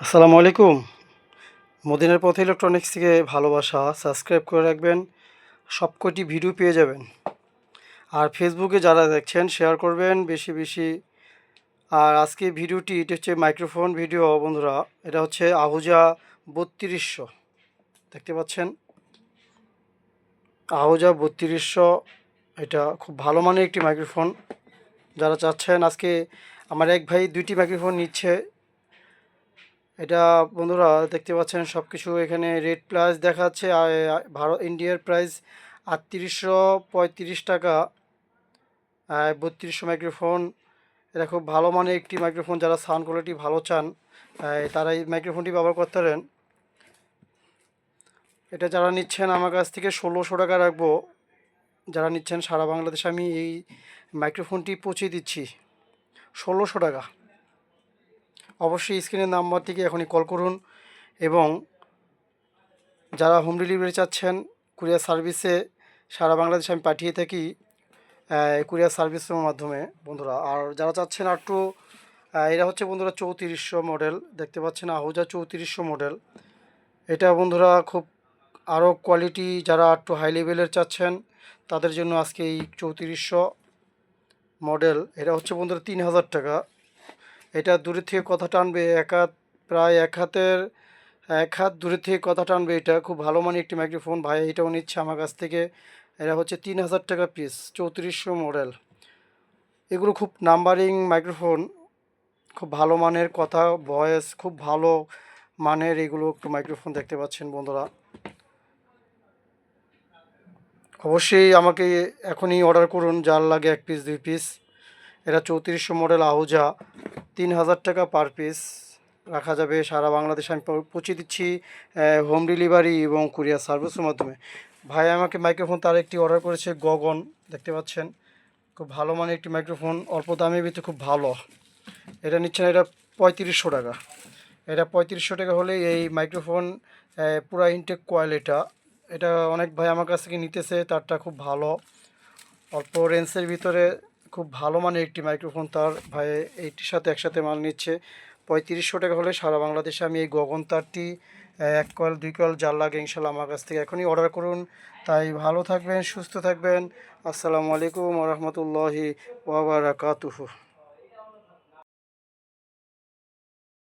আসসালামু আলাইকুম। মদিনার পথে ইলেকট্রনিক্স থেকে ভালোবাসা সাবস্ক্রাইব করে রাখবেন, সবকটি ভিডিও পেয়ে যাবেন। আর ফেসবুকে যারা দেখছেন শেয়ার করবেন বেশি বেশি। আর আজকে ভিডিওটি এটা হচ্ছে মাইক্রোফোন ভিডিও বন্ধুরা, এটা হচ্ছে আহুজা বত্রিশশো। দেখতে পাচ্ছেন? আহুজা বত্রিশশো, এটা খুব ভালো মানের একটি মাইক্রোফোন যারা চাচ্ছেন, আজকে আমার এক ভাই দুইটি মাইক্রোফোন নিচ্ছে। এটা বন্ধুরা দেখতে পাচ্ছেন সব কিছু এখানে রেট প্রাইস দেখাচ্ছে, আর ভারত, ইন্ডিয়ার প্রাইস আটত্রিশশো পঁয়ত্রিশ টাকা। বত্রিশশো মাইক্রোফোন, এটা খুব ভালো মানের একটি মাইক্রোফোন, যারা সাউন্ড কোয়ালিটি ভালো চান তারা এই মাইক্রোফোনটি ব্যবহার করতে পারেন। এটা যারা নিচ্ছেন আমার কাছ থেকে ষোলোশো টাকা রাখব। যারা নিচ্ছেন সারা বাংলাদেশে আমি এই মাইক্রোফোনটি পৌঁছে দিচ্ছি, ষোলোশো টাকা। অবশ্যই স্ক্রিনের নাম্বারটিকে এখনই কল করুন এবং যারা হোম ডেলিভারি চাচ্ছেন কুরিয়ার সার্ভিসে সারা বাংলাদেশে আমি পাঠিয়ে থাকি কুরিয়ার সার্ভিসের মাধ্যমে বন্ধুরা। আর যারা চাচ্ছেন আর একটু এটা হচ্ছে বন্ধুরা চৌত্রিশশো মডেল, দেখতে পাচ্ছেন আহুজা চৌত্রিশশো মডেল। এটা বন্ধুরা খুব আরও কোয়ালিটি যারা একটু হাই লেভেলের চাচ্ছেন, তাদের জন্য আজকে এই চৌত্রিশশো মডেল, এটা হচ্ছে বন্ধুরা তিন হাজার টাকা। এটা দূরে থেকে কথা টানবে, এক হাত, প্রায় এক হাতের, এক হাত দূরে থেকে কথা টানবে, এটা খুব ভালো মানের একটি মাইক্রোফোন ভাই, এটাও নিচ্ছে আমার কাছ থেকে। এটা হচ্ছে তিন হাজার টাকা পিস চৌত্রিশশো মডেল এগুলো খুব নাম্বারিং মাইক্রোফোন খুব ভালো মানের কথা ভয়েস খুব ভালো মানের এগুলো একটু মাইক্রোফোন দেখতে পাচ্ছেন বন্ধুরা। অবশ্যই আমাকে এখনই অর্ডার করুন, যার লাগে এক পিস দুই পিস এটা চৌত্রিশশো মডেল আহুজা, তিন হাজার টাকা পার পিস রাখা যাবে সারা বাংলাদেশে। আমি পৌঁছে দিচ্ছি হোম ডেলিভারি এবং কুরিয়ার সার্ভিসের মাধ্যমে। ভাই আমাকে মাইক্রোফোন তার একটি অর্ডার করেছে গগন দেখতে পাচ্ছেন? খুব ভালো মানে একটি মাইক্রোফোন অল্প দামের ভিতরে খুব ভালো। এটা নিচ্ছেন, এটা পঁয়ত্রিশশো টাকা। এটা পঁয়ত্রিশশো টাকা হলে এই মাইক্রোফোন পুরা ইনটেক কয়েল এটা। এটা অনেক ভাই আমার কাছ থেকে নিতেছে, তারটা খুব ভালো। অল্প রেঞ্জের ভিতরে খুব ভালো মানের একটি মাইক্রোফোন তার ভাই এইটির সাথে একসাথে মাল নিচ্ছে। পঁয়ত্রিশশো টাকা হলে সারা বাংলাদেশে আমি এই গগন তারটি এক কল দুই কল জাল লাগে ইনশাল্লাহ আমার কাছ থেকে এখনই অর্ডার করুন। তাই ভালো থাকবেন, সুস্থ থাকবেন। আসসালামু আলাইকুম রহমতুল্লাহি ওবরাকাতুহু